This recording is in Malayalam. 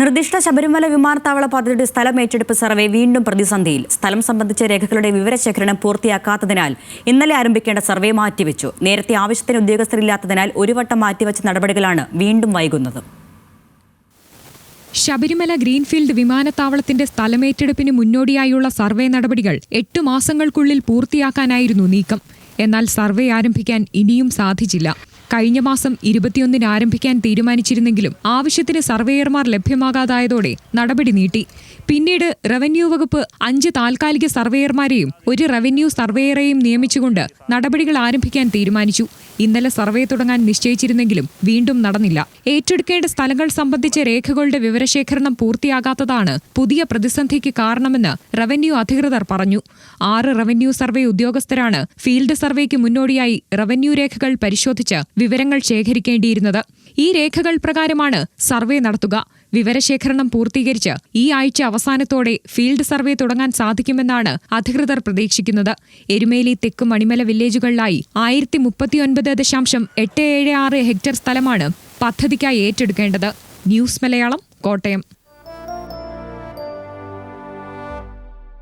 നിർദ്ദിഷ്ട ശബരിമല വിമാനത്താവള പദ്ധതിയുടെ സ്ഥലം ഏറ്റെടുപ്പ് സർവേ വീണ്ടും പ്രതിസന്ധിയിൽ. സ്ഥലം സംബന്ധിച്ച രേഖകളുടെ വിവരശേഖരണം പൂർത്തിയാക്കാത്തതിനാൽ ഇന്നലെ ആരംഭിക്കേണ്ട സർവേ മാറ്റിവെച്ചു. നേരത്തെ ആവശ്യത്തിന് ഉദ്യോഗസ്ഥരില്ലാത്തതിനാൽ ഒരു വട്ടം മാറ്റിവെച്ച നടപടികളാണ് വീണ്ടും വൈകുന്നത്. ശബരിമല ഗ്രീൻഫീൽഡ് വിമാനത്താവളത്തിന്റെ സ്ഥലമേറ്റെടുപ്പിന് മുന്നോടിയായുള്ള സർവേ നടപടികൾ എട്ട് മാസങ്ങൾക്കുള്ളിൽ പൂർത്തിയാക്കാനായിരുന്നു നീക്കം. എന്നാൽ സർവേ ആരംഭിക്കാൻ ഇനിയും സാധിച്ചില്ല. കഴിഞ്ഞ മാസം ഇരുപത്തിയൊന്നിന് ആരംഭിക്കാൻ തീരുമാനിച്ചിരുന്നെങ്കിലും ആവശ്യത്തിന് സർവേയർമാർ ലഭ്യമാകാതായതോടെ നടപടി നീട്ടി. പിന്നീട് റവന്യൂ വകുപ്പ് അഞ്ച് താൽക്കാലിക സർവേയർമാരെയും ഒരു റവന്യൂ സർവേയറെയും നിയമിച്ചുകൊണ്ട് നടപടികൾ ആരംഭിക്കാൻ തീരുമാനിച്ചു. ഇന്നലെ സർവേ തുടങ്ങാൻ നിശ്ചയിച്ചിരുന്നെങ്കിലും വീണ്ടും നടന്നില്ല. ഏറ്റെടുക്കേണ്ട സ്ഥലങ്ങൾ സംബന്ധിച്ച രേഖകളുടെ വിവരശേഖരണം പൂർത്തിയാകാത്തതാണ് പുതിയ പ്രതിസന്ധിക്ക് കാരണമെന്ന് റവന്യൂ അധികൃതർ പറഞ്ഞു. ആറ് റവന്യൂ സർവേ ഉദ്യോഗസ്ഥരാണ് ഫീൽഡ് സർവേക്ക് മുന്നോടിയായി റവന്യൂ രേഖകൾ പരിശോധിച്ച് വിവരങ്ങൾ ശേഖരിക്കേണ്ടിയിരുന്നത്. ഈ രേഖകൾ പ്രകാരമാണ് സർവേ നടത്തുക. വിവരശേഖരണം പൂർത്തീകരിച്ച് ഈ ആഴ്ച അവസാനത്തോടെ ഫീൽഡ് സർവേ തുടങ്ങാൻ സാധിക്കുമെന്നാണ് അധികൃതർ പ്രതീക്ഷിക്കുന്നത്. എരുമേലി തെക്ക് മണിമല വില്ലേജുകളിലായി ആയിരത്തി മുപ്പത്തിയൊൻപത് ദശാംശം എട്ട് ഏഴ് ആറ് ഹെക്ടർ സ്ഥലമാണ് പദ്ധതിക്കായി ഏറ്റെടുക്കേണ്ടത്. ന്യൂസ് മലയാളം കോട്ടയം.